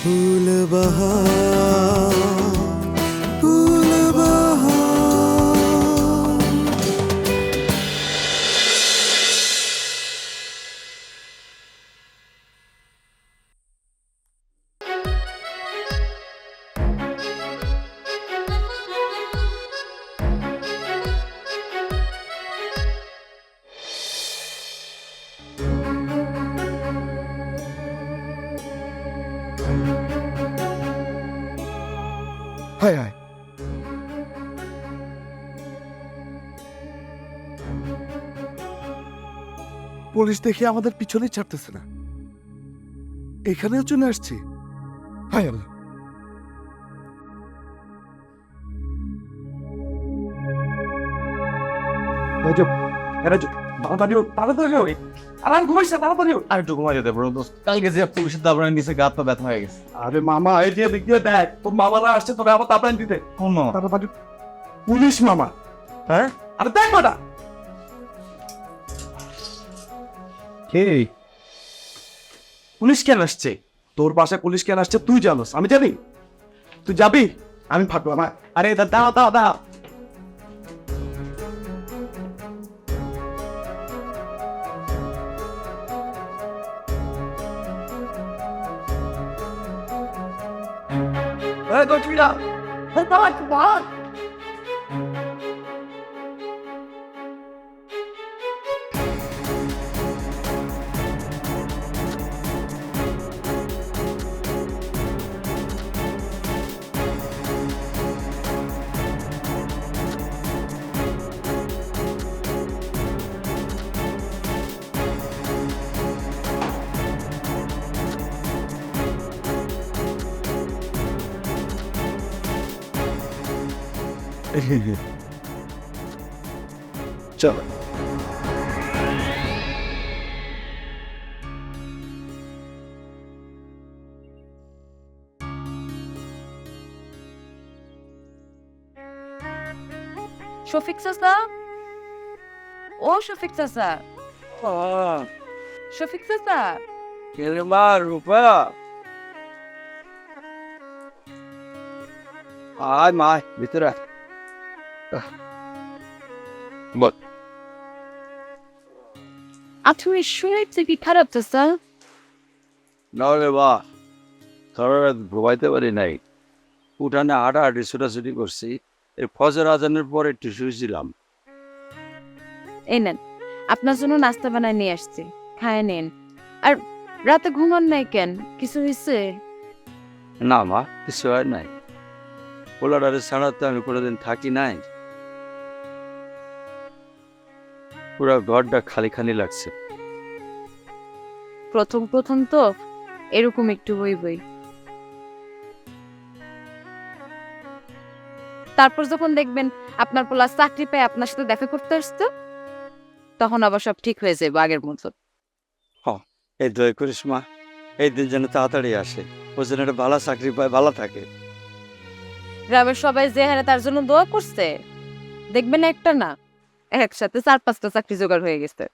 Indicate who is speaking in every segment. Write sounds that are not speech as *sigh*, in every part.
Speaker 1: फूल बहा পুলিশ দেখে আমাদের পিছনে ছাড়তেছে না। এখানেও চলে আসছে। হায় আল্লাহ। রাজব রাজব তাড়াতাড়ি তাড়াতাড়ি হোক। আর আর তাড়াতাড়ি
Speaker 2: আর একটু ঘুমাই যেতে পারো দোস্ত কালকে যে পুলিশের দাবরানি দিছে গা হাত ব্যথা হয়ে গেছে।
Speaker 1: আরে মামা এই যে দিক দিয়ে দেখ তোর মামারা আসছে তোরা আবার দিতে।
Speaker 2: কোন মামা?
Speaker 1: তাড়াতাড়ি পুলিশ মামা। হ্যাঁ? আরে দেখ বেটা পুলিশ কেন আসছে? তোর পাশে পুলিশ কেন আসছে? তুই জানোস, আমি জানি। তুই যাবি? আমি ফাটবো আমার।
Speaker 2: আরে দাও দাও দাও
Speaker 1: এই তো তুই না *laughs* চলো।
Speaker 3: শফিক চাচা? ও শফিক চাচা। শফিক চাচা?
Speaker 1: কেরে মা রূপা? আয় মা ভিতরে। বল
Speaker 3: আপনার শরীর কি খারাপ চাচা
Speaker 4: নাহলে বা সারা ঘুমাইতে পারি নাই। উঠানে হাঁটাহাঁটি ছোটাছুটি করছি। এই ফজর আজানের পরে একটু শুয়েছিলাম।
Speaker 3: এই নেন আপনার জন্য নাস্তা বানায় নিয়ে আসছি। খায় নেন। আর রাতে ঘুমান নাই কেন? কিছু হয়েছে?
Speaker 4: না মা কিছু হয় নাই। পোলাডারে ছাড়া তো আমি কোনোদিন থাকি নাই। পুরো ঘরটা খালি খালি লাগছে।
Speaker 3: প্রথম প্রথম তো এরকম একটু বই বই তারপর যখন দেখবেন আপনার পোলা চাকরি পেয়ে আপনার সাথে দেখা করতে আসতো তখন আবার সব ঠিক হয়ে যাবে আগের মতো।
Speaker 4: এই দয় করিস মা এই দিন যেন তাড়াতাড়ি আসে ও যেন একটা ভালো চাকরি পায় ভালো থাকে।
Speaker 3: গ্রামের সবাই যে হারে তার জন্য দোয়া করছে দেখবেন একটা না একসাথে চার পাঁচটা চাকরি জোগাড় হয়ে গেছে।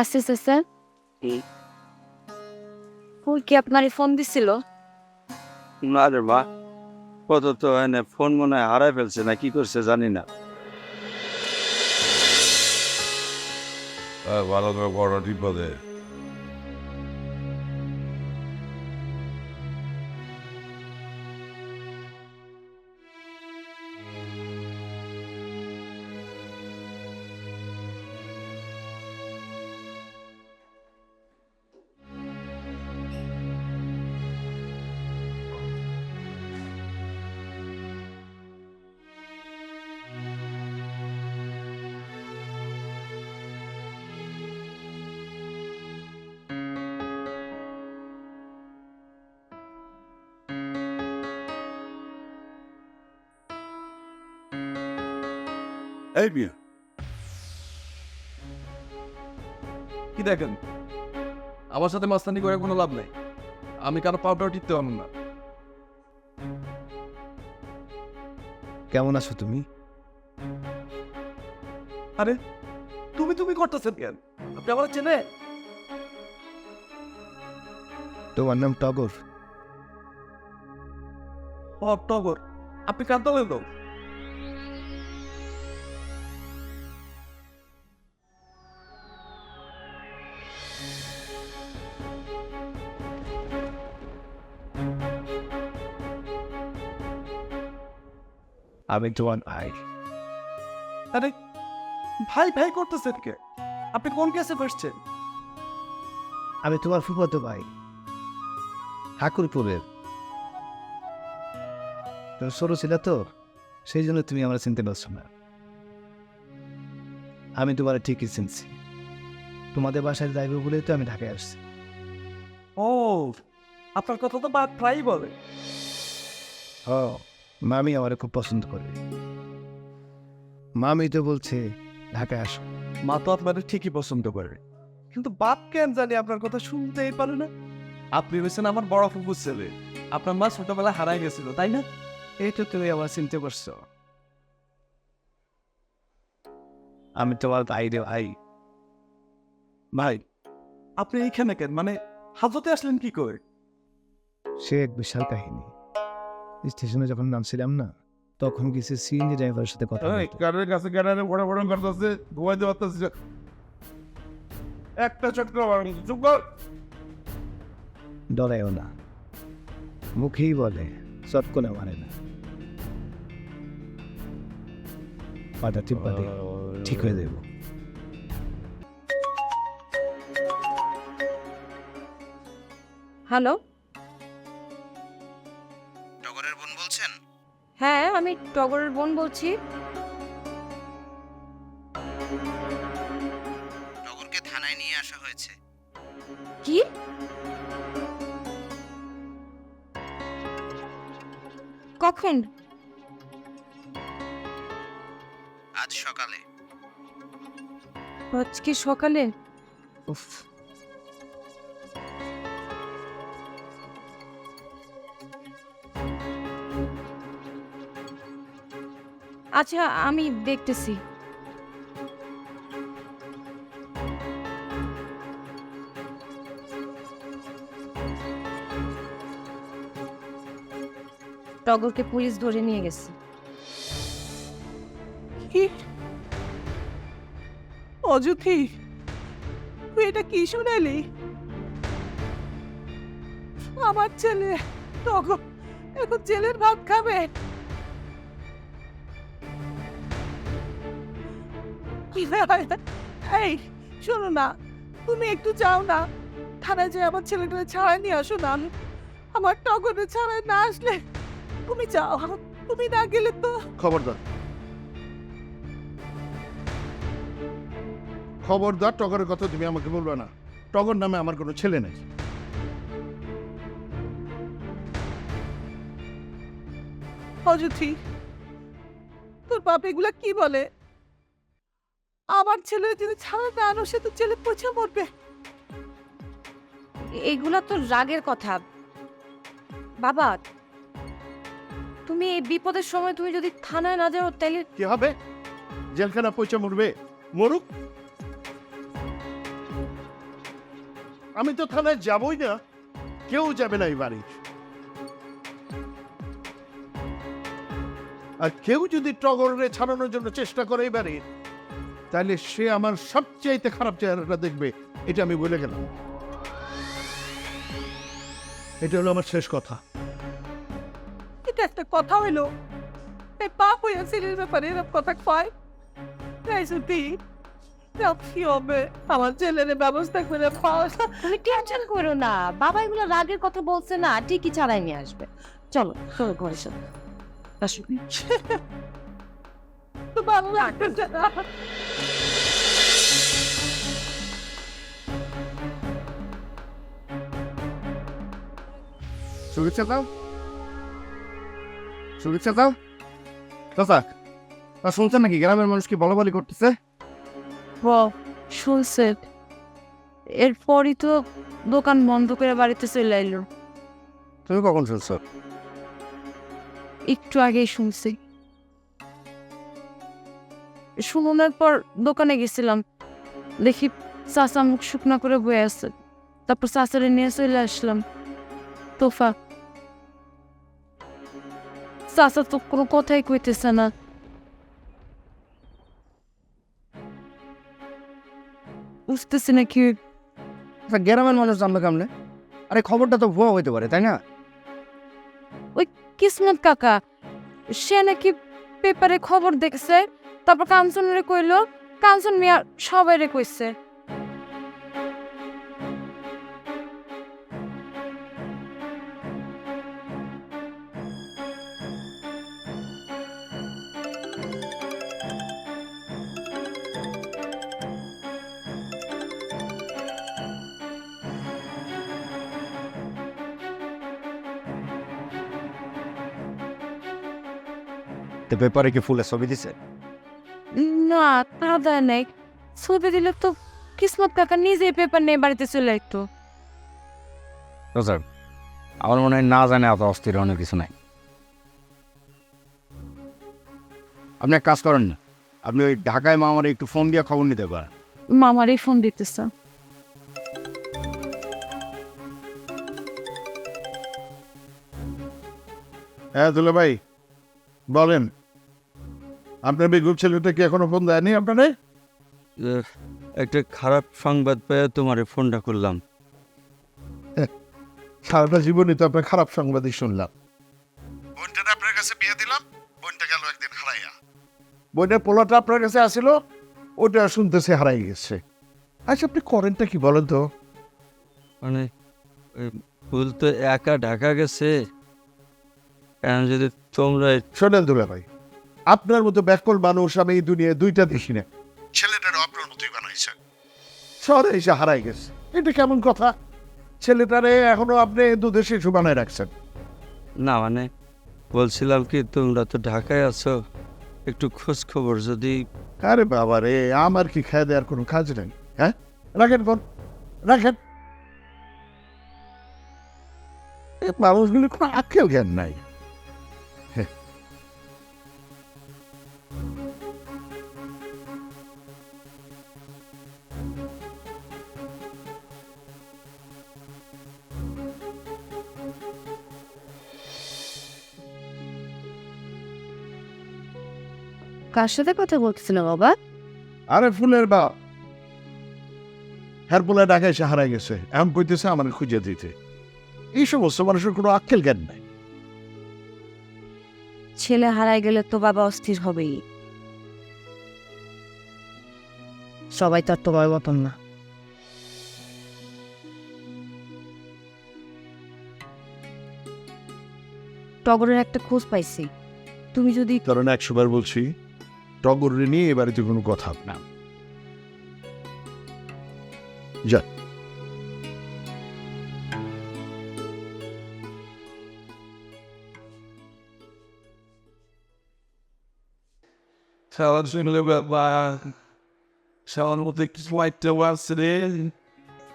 Speaker 3: আসছে স্যার ওই কি? আপনার ফোন দিছিল?
Speaker 4: না রে মা কত তো এনে ফোন মনে হয় হারাই ফেলছে না কি করছে জানি না।
Speaker 5: ভালো করে বড় টিপে
Speaker 1: এই মিয়া। কি দেখেন? আমার সাথে মাস্তানি করে কোনো লাভ নাই। আমি কারও পাউডার টিপতে পারব না।
Speaker 6: কেমন আছো তুমি?
Speaker 1: আরে তুমি তুমি করতেছেন কেন? আপনি আমার চেনে
Speaker 5: তোমার নাম টগর।
Speaker 1: ও টগর। আপনি কার দলের লোক?
Speaker 5: আমি তোমার ভাই।
Speaker 1: আরে ভাই ভাই করতেছেন কে? আপনি কোন কেসে ফেসছেন
Speaker 5: আমি তোমার ফুফাতো ভাই। ঠাকুরপুরের। ছিল তো সেই জন্য তুমি আমার চিনতে পারছ না। আমি তোমার ঠিকই চিনছি। তোমাদের বাসায় যাইবে বলেই তো আমি ঢাকায় আসছি।
Speaker 1: ও আপনার কথা তো বাদ প্রায়ই বলে।
Speaker 5: ও মামি আমার খুব পছন্দ করে মামি তো বলছে ঢাকায় আসো।
Speaker 1: মা তো আপনার ঠিকই পছন্দ করে। কিন্তু বাপ কেন জানি আপনার কথা শুনতেই পারে না? আপনি হয়েছেন আমার বড় ফুপুর ছেলে। আপনার মা ছোটবেলায় হারাই গেছিল তাই না?
Speaker 5: এই তো তুমি আমার চিনতে পারছ। আমি তোমার ভাই রে ভাই।
Speaker 1: ভাই আপনি এইখানে কেন? মানে হাজতে আসলেন কি করে?
Speaker 5: সে এক বিশাল কাহিনী। স্টেশনে যখন নামছিলাম না তখন কিছু সিএনজি ড্রাইভারের সাথে কথা বলতে।
Speaker 6: কারের কাছে কারের বড় বড় করতেছে ঘুমাইতে পারতেছে একটা চক্র চুপ কর।
Speaker 5: ডরায়ও না। মুখেই বলে চটকনে মানে না। পাটা টিপা দিয়ে ঠিক হয়ে দেব
Speaker 3: হ্যালো আমি টগরের বোন বলছি।
Speaker 7: টগরকে থানায় নিয়ে আসা হয়েছে।
Speaker 3: কি? কখন?
Speaker 7: আজ সকালে।
Speaker 3: আজকে সকালে? উফ। আচ্ছা আমি দেখতেছি। টগরকে পুলিশ ধরে নিয়ে গেছে।
Speaker 8: কি? অযুথি, তুই এটা কি শুনালি? আমার ছেলে টগর এখন জেলের ভাত খাবে। এই শোনো না তুমি একটু যাও না। থানায় যে আমার ছেলেটা ছাড়াই নিয়ে আসো না। আমার টগরে ছাড়াই না আসলে তুমি যাও তুমি না গেলে তো
Speaker 6: খবরদার। খবরদার টগরের কথা তুমি আমাকে বলবে না। টগর নামে আমার কোনো ছেলে নেই।
Speaker 8: অযথি তোর বাপ এগুলা কি বলে? আমার ছেলে যদি ছাড়া না আনো সে তো ছেলে পচে মরবে।
Speaker 3: এগুলা তো রাগের কথা। বাবা তুমি এই বিপদের সময় তুমি যদি থানায় না যাও তাহলে
Speaker 6: কি হবে? জেলখানা পয়সা মরবে। মরুক। আমি তো থানায় যাবই না। কেউ যাবে না এই বাড়ি। আর কেউ যদি টগরে ছাড়ানোর জন্য চেষ্টা করে এই বাড়ির তাহলে সে আমার সবচাইতে খারাপ চেহারাটা দেখবে। এটা আমি বলে গেলাম। এটা হলো আমার শেষ কথা।
Speaker 8: এটা একটা কথা হইল। এই পাপ হইয়া ছেলের ব্যাপারে এরকম কথা কয়। তাই সত্যি কি হবে? আমার ছেলের ব্যবস্থা করে পাওয়া
Speaker 3: তুমি টেনশন করো না। বাবা এগুলো রাগের কথা বলছে না ঠিকই ছাড়াই নিয়ে আসবে। চলো চলো ঘরে চলো।
Speaker 8: তো ভালো লাগতেছে না।
Speaker 6: শুভেচ্ছা দাও। শুভেচ্ছা দাও। চাচা তা শুনছেন নাকি? গ্রামের মানুষ কি বলা বলি করতেছে
Speaker 3: শুনছে। এরপরই তো দোকান বন্ধ করে বাড়িতে চলে এলো
Speaker 6: তুমি কখন শুনছো?
Speaker 3: একটু আগেই শুনছি। শুনানোর পর দোকানে গেছিলাম। দেখি চাচা মুখ শুকনা করে বয়ে আছে। তারপর চাচারে নিয়ে চলে আসলাম। তোফা। চাচা তো কোনো কথাই কইতেছে না। বুঝতেছি না কি?
Speaker 2: গ্রামের মানুষ জানলো কেমনে? আরে খবরটা তো ভুয়া হইতে পারে তাই না?
Speaker 3: ওই কিসমত কাকা সে নাকি পেপারে খবর দেখছে তারপর কাঞ্চনরে কইলো কাঞ্চন মিয়া সবাইরে কইছে।
Speaker 2: তো পেপারে কি ফুলের ছবি দিছে
Speaker 3: না তা দেয় নাই। ছবি দিলে তো কিসমত কাকা নিজেই পেপার নিয়ে বাড়িতে চলে একটু
Speaker 2: স্যার আমার মনে হয় না জানে এত অস্থির অনেক কিছু নাই। আপনি এক কাজ করেন না আপনি ওই ঢাকায় মা আমার একটু ফোন দিয়ে খবর নিতে পারেন।
Speaker 3: মামারই ফোন দিতেছে
Speaker 6: হ্যাঁ দুলা ভাই বলেন। আপনার বেগুব ছেলেটা কি এখনও ফোন দেয়নি আপনারে?
Speaker 4: একটা খারাপ সংবাদ পেয়ে তোমার ফোনটা করলাম। *laughs*
Speaker 6: সারাটা জীবনই তো আপনার খারাপ সংবাদই শুনলাম। বোনটা আপনার কাছে বিয়ে দিলাম বোনটা গেল একদিন হারাইয়া। বোনের পোলাটা আপনার কাছে আসিল ওটা শুনতেছে হারাই গেছে। আচ্ছা আপনি করেনটা কি বলেন তো?
Speaker 4: মানে ফুল তো একা ঢাকা গেছে। এখন যদি তোমরা
Speaker 6: শোনেন দুলা ভাই আপনার মতো ব্যাকল মানুষ আমি এই দুনিয়ায় দুইটা দেখি না। ছেলেটারও আপনার মতোই বানাইছে শহরে এসে হারাই গেছে। এটা কেমন কথা? ছেলেটারে এখনও আপনি দুধের শিশু বানায় রাখছেন।
Speaker 4: না মানে বলছিলাম কি তোমরা তো ঢাকায় আছো একটু খোঁজ খবর যদি।
Speaker 6: আরে বাবা রে আমার কি খেয়ে দেওয়ার কোনো কাজ নেই হ্যাঁ? রাখেন ফোন রাখেন। এ মানুষগুলি কোনো আক্কেল জ্ঞান নাই।
Speaker 3: কার সাথে কথা বলতেছিল বাবা?
Speaker 6: আরে ফুলের বাপ হ্যার পোলা ঢাকা এসে হারাই গেছে। এমন কইতেছে আমার খুঁজে দিতে। এই সমস্ত মানুষের কোনো আক্কেল জ্ঞান নাই।
Speaker 3: ছেলে হারাই গেলে তো বাবা অস্থির হবেই।
Speaker 9: সবাই তো আর তোমার মতন না।
Speaker 3: টগরের একটা খোঁজ পাইছি। তুমি যদি
Speaker 6: কারণ একশোবার বলছি টগর নিয়ে এ বাড়িতে কোনো কথা না। যা।
Speaker 1: Tell us a little bit about Tell them what they like to us today.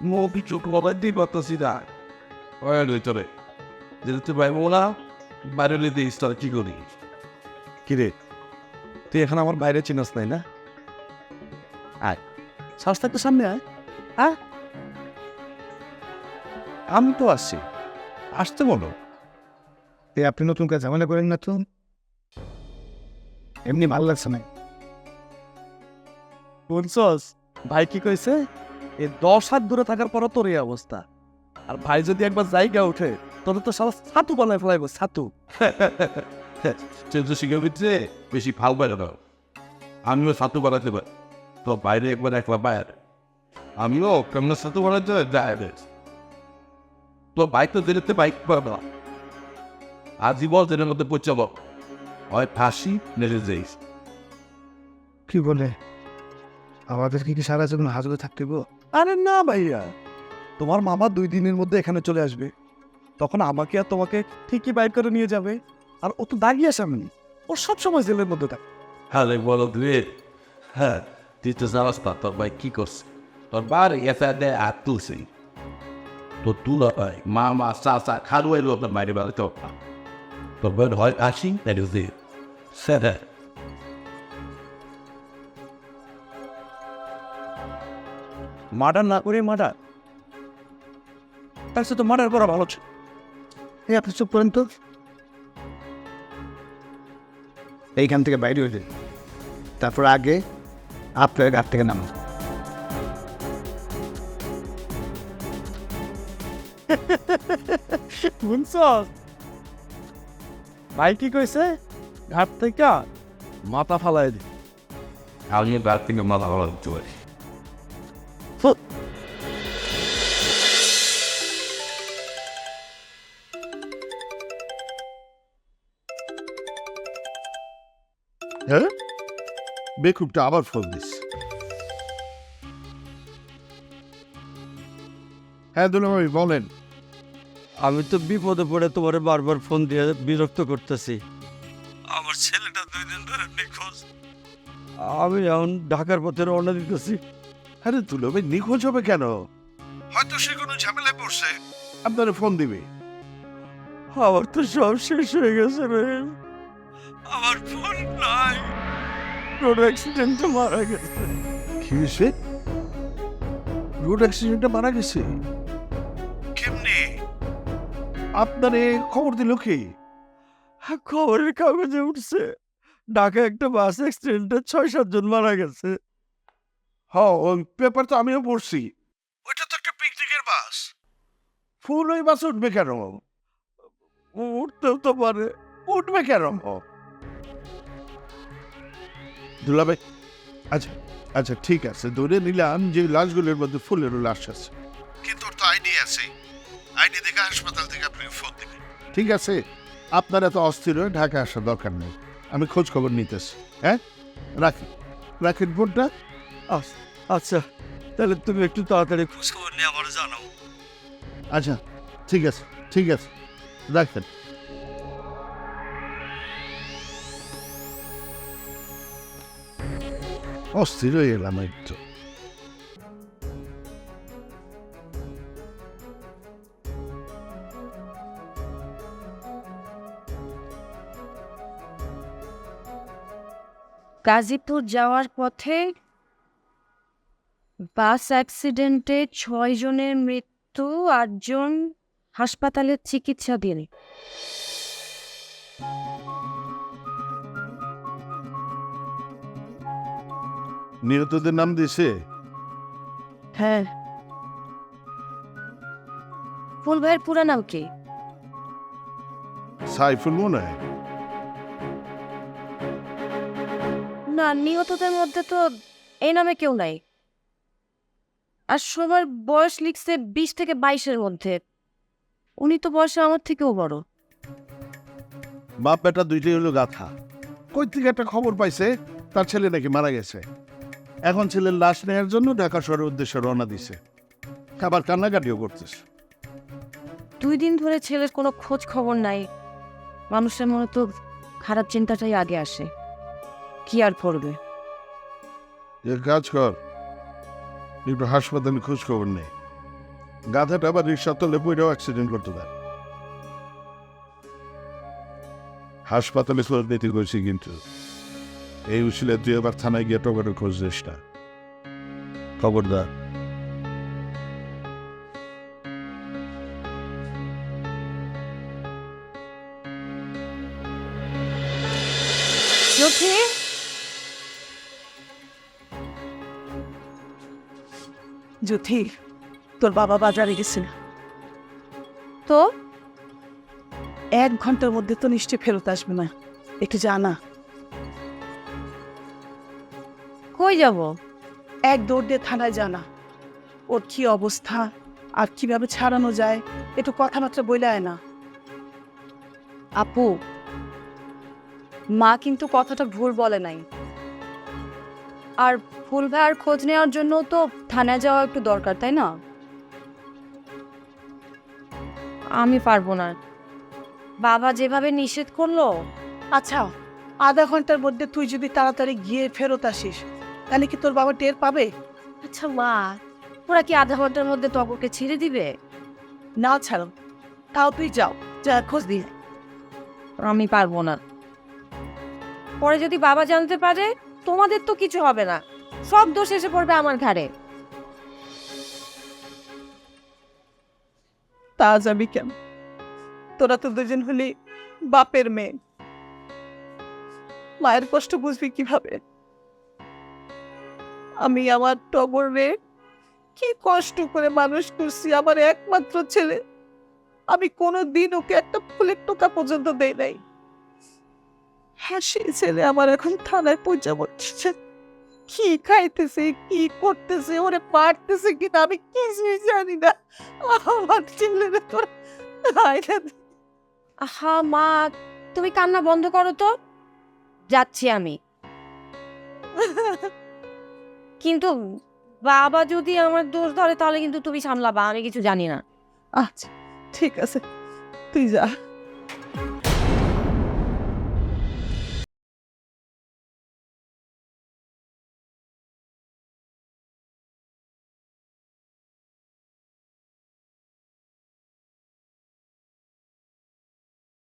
Speaker 1: More people call it deep at the city. Oye, lo dicho যেতে পারব কি করি কিরে তুই এখন আমার বাইরে চিনস নাই না আয় শ্বাস থাকতে সামনে আয় আয় আমি তো আসছি আসতে বলো
Speaker 5: এ আপনি নতুন কাজ ঝামেলা করেন না তো এমনি ভালো লাগছে না
Speaker 1: শুনছস? ভাই কি কইছে? এ দশ হাত দূরে থাকার পরও তোর এই অবস্থা। আর ভাই যদি একবার জায়গা উঠে তোর তো সারা ছাতু বানায় ফেলাইব ছাতু। *laughs*
Speaker 10: চেঞ্জ শিখে দিচ্ছে বেশি ফাল বাইরে দাও আমিও ছাতু বানাতে পারি। তো বাইরে একবার একলা বাইরে আমিও কেমন ছাতু বানাতে যায় তো বাইক তো দিলে বাইক পাবে না। আজীবন দিনের মধ্যে পচাব হয় ফাঁসি নেড়ে যাইস।
Speaker 5: কি বলে? আমাদেরকে কি সারা জীবন হাজতে থাকতে গো
Speaker 1: আরে না ভাইয়া। তোমার মামা দুই দিনের মধ্যে এখানে চলে আসবে। তখন আমাকে আর তোমাকে ঠিকই বাইর করে নিয়ে যাবে। আর ও তো দাঁড়িয়ে সামনে ও সবসময় জেলের মধ্যে থাকে।
Speaker 10: হ্যাঁ বলো তুই হ্যাঁ তুই তো জানাস না তোর ভাই কি করছে। তোর বাড়ি এসে দেয় আর তুলছি। তো তুলা ভাই মামা চাচা খারু এলো আপনার বাইরে বেড়াতে। তোর বোন হয় আসি স্যার
Speaker 4: মার্ডার না করে মার্ডার। তার সাথে মার্ডার করা ভালো ছিল।
Speaker 5: এই আপনি চুপ করেন তো। এইখান থেকে বাইরে হয়ে যান। তারপর আগে আপনার ঘাট থেকে নামো
Speaker 4: শুনছ? ভাই কি কইছে? ঘাট থেকে মাথা ফালাই দি।
Speaker 10: আমি ব্যাগ থেকে মাথা ভালো দিতে পারি।
Speaker 6: হ্যাঁ? বেকুবটা আবার ফোন দিস। হ্যাঁ দুলাভাই বলেন।
Speaker 4: আমি তো বিপদে পড়ে তোমার বারবার ফোন দিয়ে বিরক্ত করতেছি। আমার ছেলেটা দুই দিন ধরে নিখোঁজ। আমি এখন ঢাকার পথে রওনা দিতেছি।
Speaker 6: আরে দুলাভাই নিখোঁজ হবে কেন? হয়তো সে কোনো ঝামেলায় পড়ছে। আপনারা ফোন দিবে।
Speaker 4: আমার তো সব শেষ হয়ে গেছে রে। আমার ফোন নাই। রোড অ্যাক্সিডেন্টে মারা গেছে।
Speaker 6: কি হয়েছে? রোড অ্যাক্সিডেন্টে মারা গেছে? কেমনে? আপনার খবর দিল কি?
Speaker 4: খবরের কাগজে উঠছে। ঢাকা একটা বাস অ্যাক্সিডেন্টে ছয় সাতজন মারা গেছে।
Speaker 6: হ ওই পেপার তো আমিও পড়ছি। ওইটা তো একটা পিকনিকের বাস। ফুল ওই বাস উঠবে কেন?
Speaker 4: উঠতেও তো পারে।
Speaker 6: উঠবে কেন? দুলাভাই আচ্ছা আচ্ছা ঠিক আছে। ধরে নিলাম যে লাশগুলোর মধ্যে ফুলেরও লাশ আছে। কিন্তু ওর তো আইডি আছে। আইডি দেখে হাসপাতাল থেকে আপনাকে ফোন দেবে ঠিক আছে। আপনার এত অস্থির হয়ে ঢাকা আসার দরকার নেই। আমি খোঁজ খবর নিতেছি হ্যাঁ? রাখি রাখেন ফোনটা।
Speaker 4: আচ্ছা, আচ্ছা তাহলে তুমি একটু তাড়াতাড়ি খোঁজ খবর নিয়ে আমার জানাও।
Speaker 6: আচ্ছা ঠিক আছে ঠিক আছে রাখেন। অস্থির হয়ে এলাম একটু।
Speaker 3: গাজীপুর যাওয়ার পথে বাস অ্যাক্সিডেন্টে ছয় জনের মৃত্যু, আটজন হাসপাতালে চিকিৎসাধীন।
Speaker 6: নিহতদের নাম দিয়েছে?
Speaker 3: হ্যাঁ। ফুল ভাইয়ের পুরা নাম কি?
Speaker 6: সাইফুল মনে হয়।
Speaker 3: না নিহতদের মধ্যে তো এই নামে কেউ নাই। আর সবার বয়স লিখছে বিশ থেকে বাইশের মধ্যে। উনি তো বয়সে আমার থেকেও বড়।
Speaker 6: বাপ বেটা দুইটাই হলো গাথা কই থেকে একটা খবর পাইছে? তার ছেলে নাকি মারা গেছে। এখন ছেলের লাশ নেওয়ার জন্য ঢাকা শহরের উদ্দেশ্যে রওনা দিছে। খাবার কান্নাকাটিও করতেছে।
Speaker 3: দুই দিন ধরে ছেলের কোনো খোঁজ খবর নাই। মানুষের মনে তো খারাপ চিন্তাটাই আগে আসে। কি আর করবে?
Speaker 6: এক কাজ কর। একটু হাসপাতালে খোঁজ খবর নেই গাধাটা আবার রিক্সা তলে পইরাও অ্যাক্সিডেন্ট করতে পারে। হাসপাতালে খোঁজ নিতে কইছি কিন্তু। এই উচিলে তুই আবার থানায় গিয়ে টগরের খোঁজ দিস না। খবরদার।
Speaker 3: চোখে
Speaker 8: জ্যোতি তোর বাবা বাজারে গেছিল।
Speaker 3: তো?
Speaker 8: এক ঘণ্টার মধ্যে তো নিশ্চয়ই ফেরত আসবে না। একটু জানা
Speaker 3: কই যাব?
Speaker 8: এক দৌড় দিয়ে থানায় জানা ওর কি অবস্থা? আর কীভাবে ছাড়ানো যায়? একটু কথাবার্তা বলে আয় না।
Speaker 3: আপু মা কিন্তু কথাটা ভুল বলে নাই। আর ফুল ভাইয়ার খোঁজ নেওয়ার জন্য তো থানায় যাওয়া একটু দরকার তাই না? আমি পারব না। বাবা যেভাবে নিষেধ করল।
Speaker 8: আচ্ছা আধা ঘণ্টার মধ্যে তুই যদি তাড়াতাড়ি গিয়ে ফেরত আসিস তাহলে কি তোর বাবা টের পাবে?
Speaker 3: আচ্ছা মা ওরা কি আধা ঘণ্টার মধ্যে তবকে ছেড়ে দিবে?
Speaker 8: না ছাড়ো। তাও তুই যাও যা খোঁজ দিয়ে
Speaker 3: আমি পারব না। পরে যদি বাবা জানতে পারে তোমাদের তো কিছু হবে না। সব দোষ এসে পড়বে আমার ঘাড়ে।
Speaker 8: তা যাবি কেন? তোরা তো দুজন হলি বাপের মেয়ে। মায়ের কষ্ট বুঝবি কীভাবে? আমি আমার টগর কি কষ্ট করে মানুষ করছি আমার একমাত্র ছেলে। আমি কোনো দিন ওকে একটা ফুলের টোকা পর্যন্ত দেই নাই। হ্যাঁ সেই ছেলে আমার এখন থানায় পৌঁছা বলছে কি খাইতেছে কি করতেছে ওরে পারতেছে কিনা আমি কিছুই জানি না। আমার ছেলেরে তোর।
Speaker 3: আহা মা তুমি কান্না বন্ধ করো তো। যাচ্ছি আমি। *laughs* কিন্তু বাবা যদি আমার দোষ ধরে, তাহলে কিন্তু তুমি সামলাবা, আমি কিছু জানি না।
Speaker 8: আচ্ছা ঠিক আছে। তুই যা।